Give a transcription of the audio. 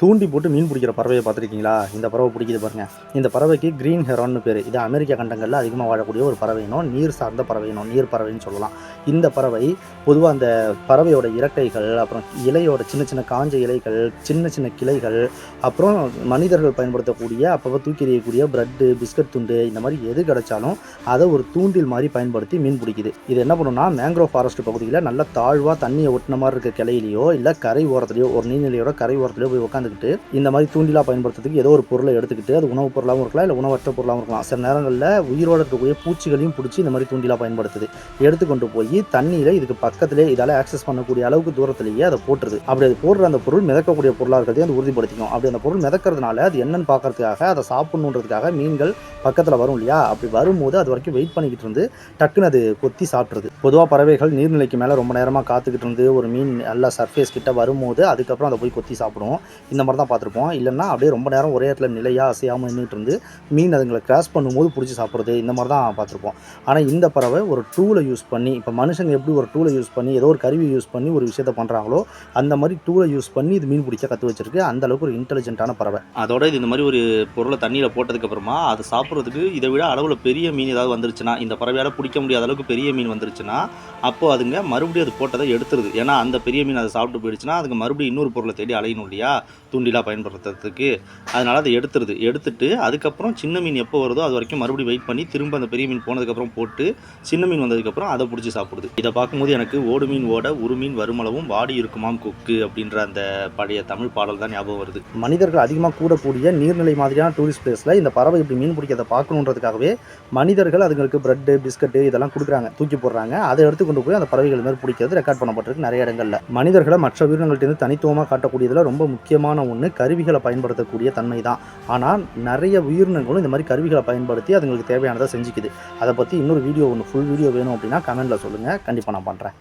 தூண்டி போட்டு மீன் பிடிக்கிற பறவையை பார்த்துருக்கீங்களா? இந்த பறவை பிடிக்குது பாருங்க. இந்த பறவைக்கு கிரீன் ஹெரான்னு பேர். இது அமெரிக்க கண்டங்களில் அதிகமாக வாழக்கூடிய ஒரு பறவை நீர் சார்ந்த பறவை நீர் பறவைன்னு சொல்லலாம். இந்த பறவை பொதுவாக அந்த பறவையோட இறக்கைகள் அப்புறம் இலையோட சின்ன சின்ன காஞ்ச இலைகள் சின்ன சின்ன கிளைகள் அப்புறம் மனிதர்கள் பயன்படுத்தக்கூடிய அப்பப்போ தூக்கி எறியக்கூடிய ப்ரெட்டு பிஸ்கட் துண்டு இந்த மாதிரி எது கிடைச்சாலும் அதை ஒரு தூண்டில் மாதிரி பயன்படுத்தி மீன் பிடிக்குது. இது என்ன பண்ணுன்னா மேங்க்ரோவ் ஃபாரஸ்ட் பகுதியில் நல்ல தாழ்வாக தண்ணியை ஒட்டின மாதிரி இருக்க கிளையிலையோ இல்லை கரை ஓரத்துலையோ ஒரு நீர்நிலையோட கரை ஓரத்துலையோ போய் உட்காந்து உட்காந்துக்கிட்டு இந்த மாதிரி தூண்டிலாக பயன்படுத்துறதுக்கு ஏதோ ஒரு பொருளை எடுத்துக்கிட்டு அது உணவுப் பொருளாகவும் இருக்கலாம் இல்லை உணவற்ற பொருளாகவும் இருக்கலாம். சில நேரங்களில் உயிரோடு இருக்கக்கூடிய பூச்சிகளையும் பிடிச்சி இந்த மாதிரி தூண்டிலாக பயன்படுத்துது. எடுத்துக்கொண்டு போய் தண்ணியில் இதுக்கு பக்கத்திலே இதால் ஆக்சஸ் பண்ணக்கூடிய அளவுக்கு தூரத்திலேயே அதை போட்டுருது. அப்படி அது போடுற அந்த பொருள் மிதக்கக்கூடிய பொருளாக இருக்கிறதையும் அது உறுதிப்படுத்திக்கும். அப்படி அந்த பொருள் மிதக்கிறதுனால அது என்னன்னு பார்க்கறதுக்காக அதை சாப்பிடணுன்றதுக்காக மீன்கள் பக்கத்தில் வரும் இல்லையா? அப்படி வரும்போது அது வரைக்கும் வெயிட் பண்ணிக்கிட்டு இருந்து டக்குன்னு அது கொத்தி சாப்பிட்ருது பொதுவாக பறவைகள் நீர்நிலைக்கு மேலே ரொம்ப நேரமாக காத்துக்கிட்டு இருந்து ஒரு மீன் நல்லா சர்ஃபேஸ் கிட்ட வரும்போது அதுக்கப்புறம் அதை போய் கொத்தி சாப்பிடும் இந்த மாதிரி தான் பார்த்துருப்போம். இல்லைன்னா அப்படியே ரொம்ப நேரம் ஒரே இடத்துல நிலையாக அசையாமல் நின்றுட்டு இருந்து மீன் அதுங்களை கிராஸ் பண்ணும்போது பிடிச்சி சாப்பிட்றது இந்த மாதிரி தான் பார்த்துருப்போம். ஆனால் இந்த பறவை ஒரு டூலை யூஸ் பண்ணி இப்போ மனுஷங்க எப்படி ஒரு டூலை யூஸ் பண்ணி ஏதோ ஒரு கருவி யூஸ் பண்ணி ஒரு விஷயத்த பண்ணுறாங்களோ அந்த மாதிரி டூலை யூஸ் பண்ணி இது மீன் பிடிக்க கற்று வச்சிருக்கு. அந்த அளவுக்கு ஒரு இன்டெலிஜென்ட்டான பறவை. அதோட இது இந்த மாதிரி ஒரு பொருளை தண்ணியில் போட்டதுக்கப்புறமா அதை சாப்பிட்றதுக்கு இதை விட அளவில் பெரிய மீன் ஏதாவது வந்துருச்சுன்னா இந்த பறவையால் பிடிக்க முடியாத அளவுக்கு பெரிய மீன் வந்துருச்சுன்னா அப்போ அதுங்க மறுபடியும் அது போட்டதை எடுத்துருது. ஏன்னா அந்த பெரிய மீன் அதை சாப்பிட்டு போயிடுச்சுன்னா அதுக்கு மறுபடியும் இன்னொரு பொருளை தேடி அலையணும் இல்லையா? தூண்டிலாக பயன்படுத்துறதுக்கு அதனால் அதை எடுத்துருது. எடுத்துட்டு அதுக்கப்புறம் சின்ன மீன் எப்போ வருதோ அது வரைக்கும் மறுபடியும் வெயிட் பண்ணி திரும்ப அந்த பெரிய மீன் போனதுக்கப்புறம் போட்டு சின்ன மீன் வந்ததுக்கப்புறம் அதை பிடிச்சி சாப்பிடுது. இதை பார்க்கும்போது எனக்கு ஓடு மீன் ஓட ஒரு மீன் வருமளவும் வாடி இருக்குமாம் கொக்கு அப்படின்ற அந்த பழைய தமிழ் பாடல் தான் ஞாபகம் வருது. மனிதர்கள் அதிகமாக கூடக்கூடிய நீர்நிலை மாதிரியான டூரிஸ்ட் பிளேஸில் இந்த பறவை இப்படி மீன் பிடிக்கிறத பார்க்கணுன்றதுக்காகவே மனிதர்கள் அதுங்களுக்கு பிரெட்டு பிஸ்கட்டு இதெல்லாம் கொடுக்குறாங்க. தூக்கி போடுறாங்க. அதை எடுத்து கொண்டு போய் அந்த பறவைகள் மாதிரி பிடிக்கிறது ரெக்கார்ட் பண்ணப்பட்டிருக்கு நிறைய இடங்கள்ல. மனிதர்களை மற்ற உயிரினங்கள்ட்டேருந்து தனித்துவமாக காட்டக்கூடியதில் ரொம்ப முக்கியமான ஒன்று கருவிகளை பயன்படுத்தக்கூடிய தன்மை தான் ஆனால் நிறைய உயிரினங்களும் இந்த மாதிரி கருவிகளை பயன்படுத்தி அதுங்களுக்கு தேவையானதை செஞ்சுக்குது. அதை பற்றி இன்னொரு வீடியோ ஒன்று ஃபுல் வீடியோ வேணும் அப்படின்னா கமெண்ட்டில் சொல்லுங்கள் கண்டிப்பாக நான் பண்ணுறேன்